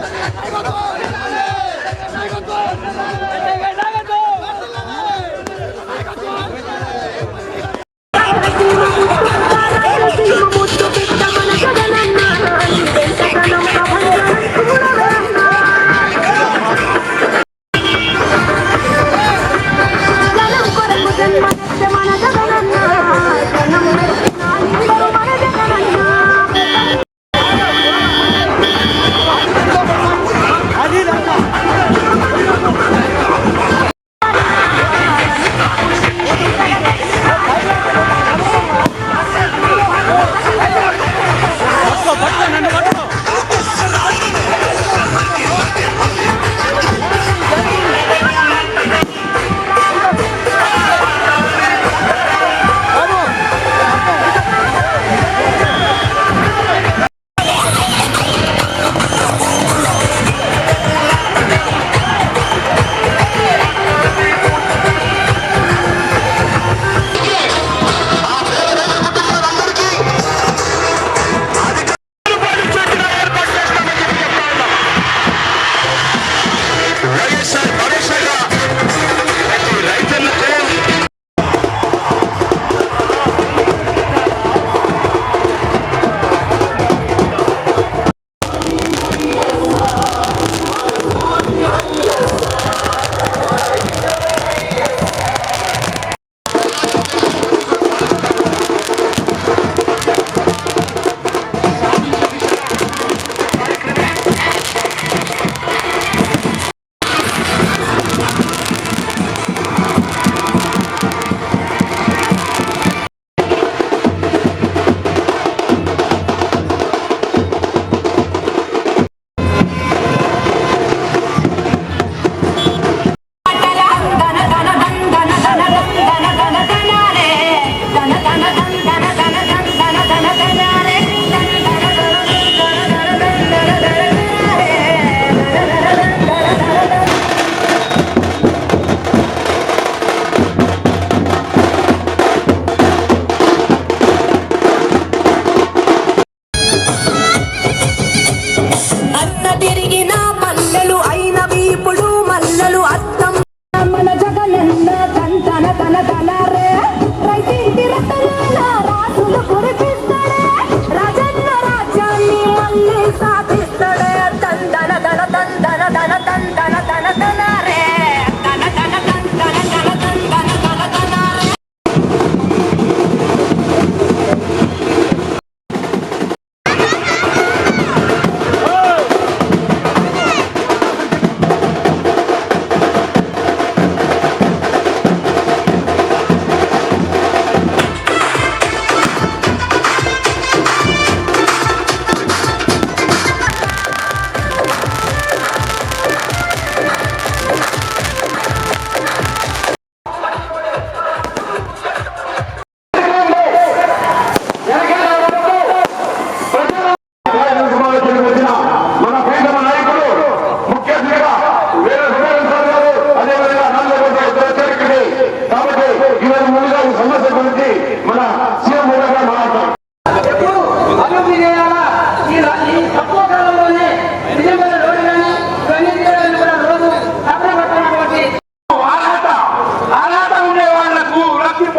どうぞ。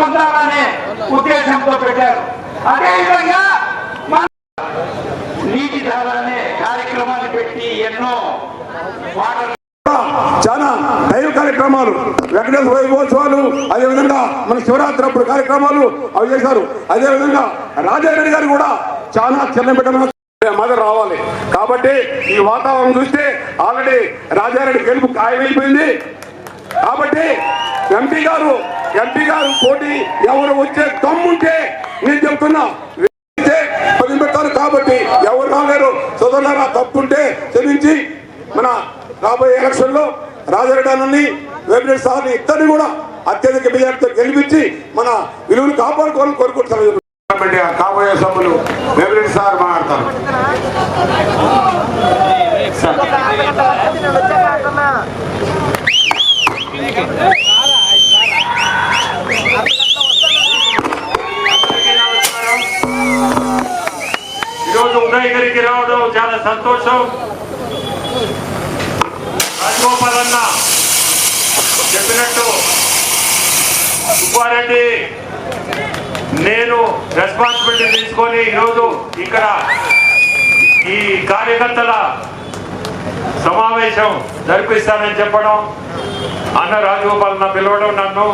పొందాలనే ఉద్దేశంతో పెట్టారు. అదేవిధంగా నీటి ధార అనే కార్యక్రమాన్ని పెట్టి ఎన్నో చాలా దైవ కార్యక్రమాలు. వెంకటేశ్వర అదే అదేవిధంగా మన శివరాత్రి అప్పుడు కార్యక్రమాలు అవి చేశారు. అదేవిధంగా రాజారెడ్డి గారు కూడా చాలా చిన్న బిడ్డ మదర్ రావాలి. కాబట్టి ఈ వాతావరణం చూస్తే ఆల్రెడీ రాజారెడ్డి గెలుపు ఖాయమైపోయింది. కాబట్టి ఎంపీ గారు ఎంపీ గారు పోటీ ఎవరు వచ్చే దమ్ముంటే నేను చెప్తున్నా పెట్టారు కాబట్టి ఎవరు రాలేరు. సోదరులారా తప్పుంటే క్షమించి మన రాబోయే ఎలక్షన్లో రాజారెడ్డి వెంకటేశ్వర సార్ని ఇద్దరిని కూడా అత్యధిక మెజార్టీతో గెలిపించి మన విలువలు కాపాడుకోవాలని కోరుకుంటున్నాను. కాబోయే సభ్యులు వెంకటేశ్వర సార్ మాట్లాడతారు. ఈరోజు ఉదయగిరికి రావడం చాలా సంతోషం. రాజగోపాల్ అన్న చెప్పినట్టు సుబ్బారెడ్డి నేను రెస్పాన్సిబిలిటీ తీసుకొని ఈరోజు ఇక్కడ ఈ కార్యకర్తల సమావేశం జరిపిస్తానని చెప్పడం అన్న రాజగోపాల్ నా పిలవడం నన్ను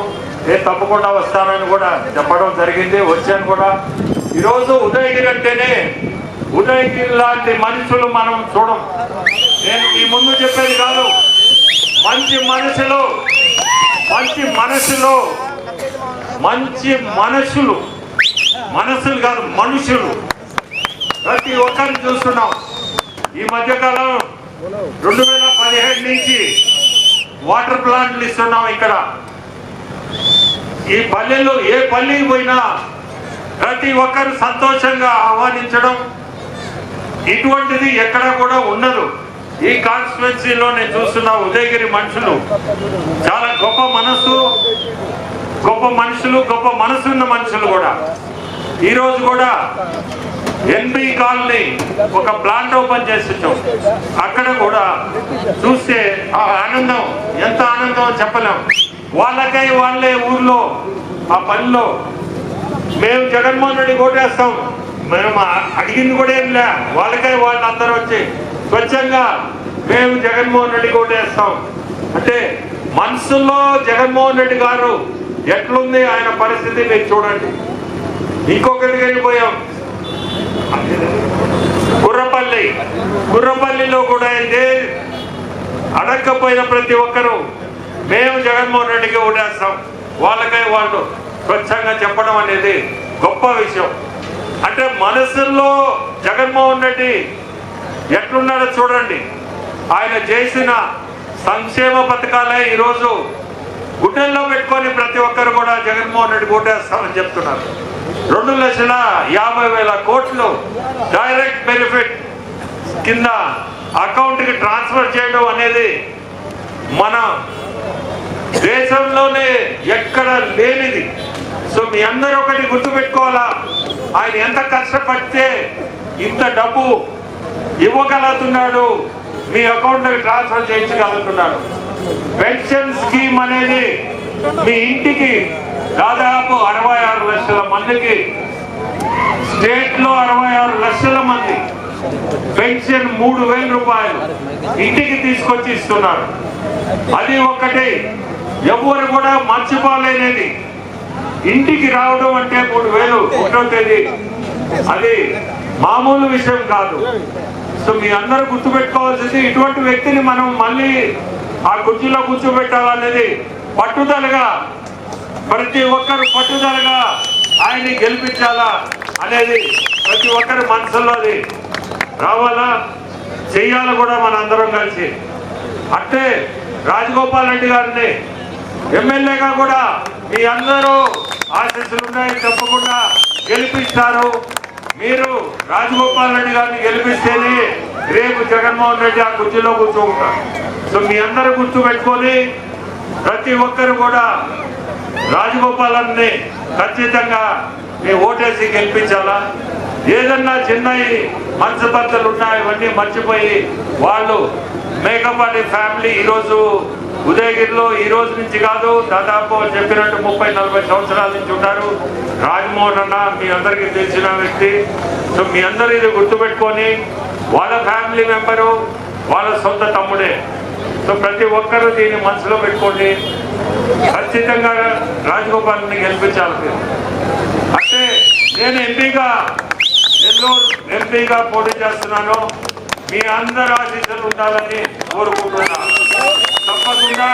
నేను తప్పకుండా వస్తానని కూడా చెప్పడం జరిగింది వచ్చాను కూడా. ఈరోజు ఉదయగిరి అంటేనే ఉదయగిరి లాంటి మనుషులు మనం చూడం. నేను మీ ముందు చెప్పేది కాదు మంచి మనుషులు మంచి మనసులో మంచి మనుషులు మనసులు కాదు మనుషులు. ప్రతి ఒక్కరిని చూస్తున్నాం. ఈ మధ్యకాలం రెండు వేల పదిహేడు నుంచి వాటర్ ప్లాంట్లు ఇస్తున్నాం ఇక్కడ. ఈ పల్లెల్లో ఏ పల్లెకి పోయినా ప్రతి ఒక్కరు సంతోషంగా ఆహ్వానించడం ఇటువంటిది ఎక్కడ కూడా ఉండదు. ఈ కాన్స్టిట్యున్సీలో నేను చూస్తున్న ఉదయగిరి మనుషులు చాలా గొప్ప మనసు గొప్ప మనుషులు గొప్ప మనసున్న మనుషులు కూడా. ఈరోజు కూడా ఎన్బి కాలనీ ఒక ప్లాంట్ ఓపెన్ చేస్తున్నాం అక్కడ కూడా చూస్తే ఆ ఆనందం ఎంత చెప్పలేం వాళ్ళకై వాళ్ళే ఊర్లో ఆ పనిలో. మేము జగన్మోహన్ రెడ్డి ఓటేస్తాం మేము అడిగింది కూడా ఏం లే. వాళ్ళకై వాళ్ళందరూ వచ్చి స్వచ్ఛంగా మేము జగన్మోహన్ రెడ్డి ఓటేస్తాం అంటే మనసులో జగన్మోహన్ రెడ్డి గారు ఎట్లుంది ఆయన పరిస్థితి మీరు చూడండి. ఇంకొకరికి వెళ్ళిపోయాం. గుర్రపల్లి గుర్రపల్లిలో కూడా అయితే అడగకపోయిన ప్రతి ఒక్కరూ. మేము జగన్మోహన్ రెడ్డికి ఓటేస్తాం. వాళ్ళకై వాళ్ళు స్వచ్ఛంగా చెప్పడం అనేది గొప్ప విషయం. అంటే మనసుల్లో జగన్మోహన్ రెడ్డి ఎట్లున్నాడో చూడండి. ఆయన చేసిన సంక్షేమ పథకాలే ఈరోజు గుండెల్లో పెట్టుకొని ప్రతి ఒక్కరు కూడా జగన్మోహన్ రెడ్డి ఓటేస్తామని చెప్తున్నారు. రెండు లక్షల యాభై వేల కోట్లు డైరెక్ట్ బెనిఫిట్ కింద అకౌంట్కి ట్రాన్స్ఫర్ చేయడం అనేది మన దేశంలోనే ఎక్కడ లేనిది. సో మీ అందరూ ఒకటి గుర్తుపెట్టుకోవాలా? ఆయన ఎంత కష్టపడితే ఇంత డబ్బు ఇవ్వగలుగుతున్నాడు మీ అకౌంట్లోకి ట్రాన్స్ఫర్ చేయించగలుగుతున్నాడు. పెన్షన్ స్కీమ్ అనేది మీ ఇంటికి దాదాపు అరవై ఆరు లక్షల మందికి స్టేట్లో అరవై ఆరు లక్షల మంది పెన్షన్ మూడు వేల రూపాయలు ఇంటికి తీసుకొచ్చి ఇస్తున్నారు. అది ఒకటి. ఎవరు కూడా మర్చిపోలేనిది. ఇంటికి రావడం అంటే మూడు వేలు ఒకటో తేదీ. అది మామూలు విషయం కాదు. సో మీ అందరూ గుర్తుపెట్టుకోవాల్సింది ఇటువంటి వ్యక్తిని మనం మళ్ళీ ఆ కుర్చీలో కూర్చోబెట్టాలనేది పట్టుదలగా ప్రతి ఒక్కరు పట్టుదలగా ఆయన్ని గెలిపించాలా అనేది ప్రతి ఒక్కరి మనసులో అది రావాలా? చెయ్యాలి కూడా మన అందరం కలిసి. అంటే రాజగోపాల్ రెడ్డి గారిని ఎమ్మెల్యేగా కూడా మీ అందరూ ఆశీస్సులున్నాయి తప్పకుండా గెలిపిస్తారు. మీరు రాజగోపాల్ రెడ్డి గారిని గెలిపిస్తేనే రేపు జగన్మోహన్ రెడ్డి ఆ కుర్చీలో కూర్చోకుంటారు. సో మీ అందరూ గుర్తు పెట్టుకొని ప్రతి ఒక్కరు కూడా రాజగోపాలన్ని ఖచ్చితంగా మీ ఓటేసి గెలిపించాలా? ఏదన్నా చిన్న మనసుబద్దలు ఉన్నాయి ఇవన్నీ మర్చిపోయి వాళ్ళు మేకపాటి ఫ్యామిలీ ఈరోజు ఉదయగిరిలో ఈ రోజు నుంచి కాదు దాదాపు చెప్పినట్టు ముప్పై నలభై సంవత్సరాల నుంచి ఉన్నారు రాజమోహన్ అన్న మీ అందరికీ తెలిసిన వ్యక్తి. సో మీ అందరూ ఇది గుర్తుపెట్టుకొని వాళ్ళ ఫ్యామిలీ మెంబరు వాళ్ళ సొంత తమ్ముడే. సో ప్రతి ఒక్కరూ దీన్ని మనసులో పెట్టుకోండి. ఖచ్చితంగా రాజగోపాల్ని గెలిపించాలి. మీరు. అంటే నేను ఎంపీగా నెల్లూరు ఎంపీగా పోటీ చేస్తున్నాను. మీ అందరు ఆశీస్సులు ఉండాలని కోరుకుంటున్నా. తప్పకుండా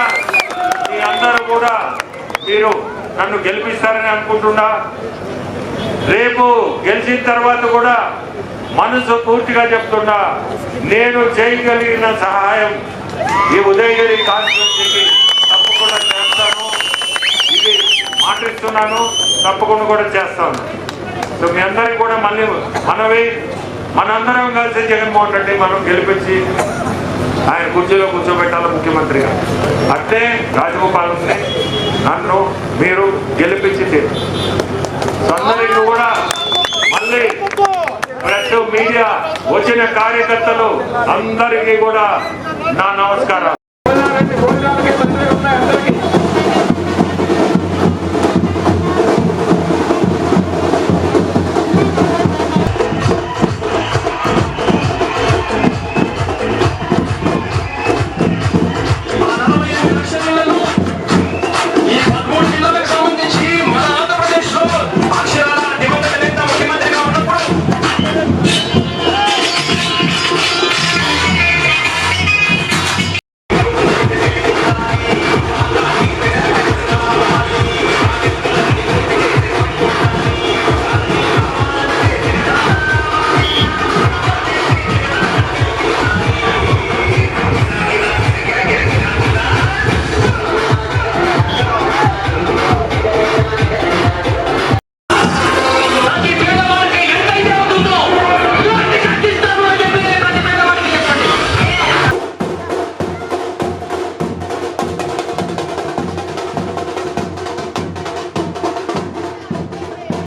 మీ అందరూ కూడా మీరు నన్ను గెలిపిస్తారని అనుకుంటున్నా. రేపు గెలిచిన తర్వాత కూడా మనసు పూర్తిగా చెప్తున్నా నేను చేయగలిగిన సహాయం ఈ ఉదయగిరి కాన్స్టిట్యూన్సీకి తప్పకుండా చేస్తాను. ఇది మాటిస్తున్నాను తప్పకుండా కూడా చేస్తాను. సో మీ అందరికి కూడా మళ్ళీ మనవి మనందరం కలిసి జగన్మోహన్ రెడ్డి మనం గెలిపించి ఆయన కుర్చీలో కూర్చోబెట్టాలి ముఖ్యమంత్రిగా. అంటే రాజగోపాల్ని నన్ను మీరు గెలిపించి కూడా మళ్ళీ ప్రెస్ మీడియా వచ్చిన కార్యకర్తలు అందరికీ కూడా నా నమస్కారం